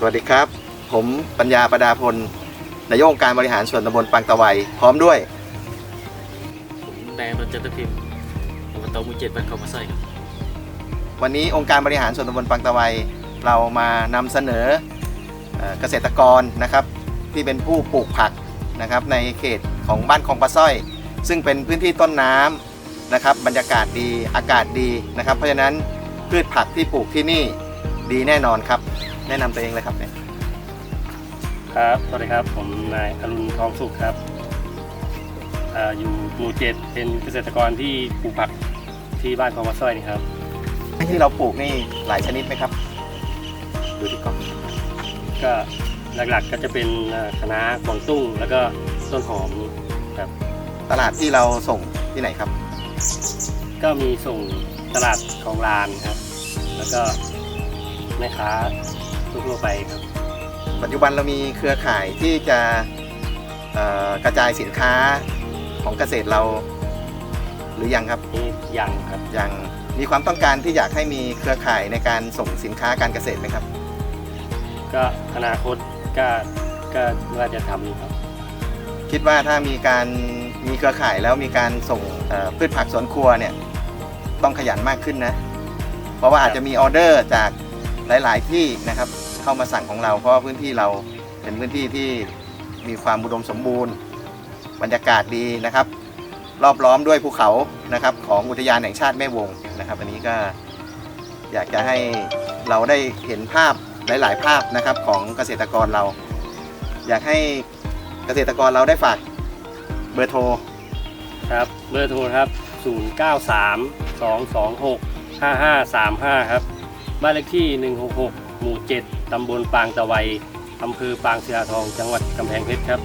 สวัสดีครับ ผมปัญญาประดาพลนายกองค์การบริหารส่วนตำบลปังตะไวพร้อมด้วย ผมนายอานนท์จันทพิมพ์อบตหมู่เจ็ดบ้านเขามาใส่ครับวันนี้องค์การบริหารส่วนตำบลปังตะไวเรามานำเสนอเอ่อเกษตรกรนะครับ ที่เป็นผู้ปลูกผักนะครับ ในเขตของบ้านคลองปลาสร้อย ซึ่งเป็นพื้นที่ต้นน้ำนะครับ บรรยากาศดีอากาศดีนะครับ เพราะฉะนั้นพืชผักที่ปลูกที่นี่ ดีแน่นอนครับ แนะนำตัวเองเลยครับเนี่ยครับ สวัสดีครับ ผมนายอรุณทองสุขครับอาอยู่หมู่เจ็ดเป็นเกษตรกรที่ปลูกผักที่บ้านคลองวัดสร้อยนี่ครับ ที่เราปลูกนี่หลายชนิดไหมครับ ดูที่กล้องก็หลักๆก็จะเป็นอ่าคะน้ากวางตุ้ง แล้วก็ต้นหอมครับ ตลาดที่เราส่งที่ไหนครับ ก็มีส่งตลาดของลานครับ แล้วก็ แม่ค้าทั่วๆไปครับ ปัจจุบันเรามีเครือข่ายที่จะเอ่อกระจายสินค้าของเกษตรเรา หรือยังครับนี่ยังครับยังมีความต้องการที่อยากให้มีเครือข่ายในการส่งสินค้าการเกษตรไหมครับ ก็อนาคตก็ก็ว่าจะทำอยู่ครับ คิดว่าถ้ามีการมีเครือข่ายแล้วมีการส่งเอ่อพืชผักสวนครัวเนี่ยต้องขยันมากขึ้นนะ เพราะว่าอาจจะมีออเดอร์จาก หลาย ๆ ที่นะครับเข้ามาสั่งของเราเพราะพื้นที่เราเป็นพื้นที่ที่มีความอุดมสมบูรณ์ บรรยากาศดีนะครับ รอบล้อมด้วยภูเขานะครับ ของอุทยานแห่งชาติแม่วงนะครับ อันนี้ก็อยากจะให้เราได้เห็นภาพหลาย ๆ ภาพนะครับของเกษตรกรเรา อยากให้เกษตรกรเราได้ฝากเบอร์โทรครับเบอร์โทรครับ 093 226 5535 ครับ บ้านเลขที่ 166 หมู่ 7 ตำบลปางตะไว อำเภอปางศิลาทอง จังหวัดกำแพงเพชรครับ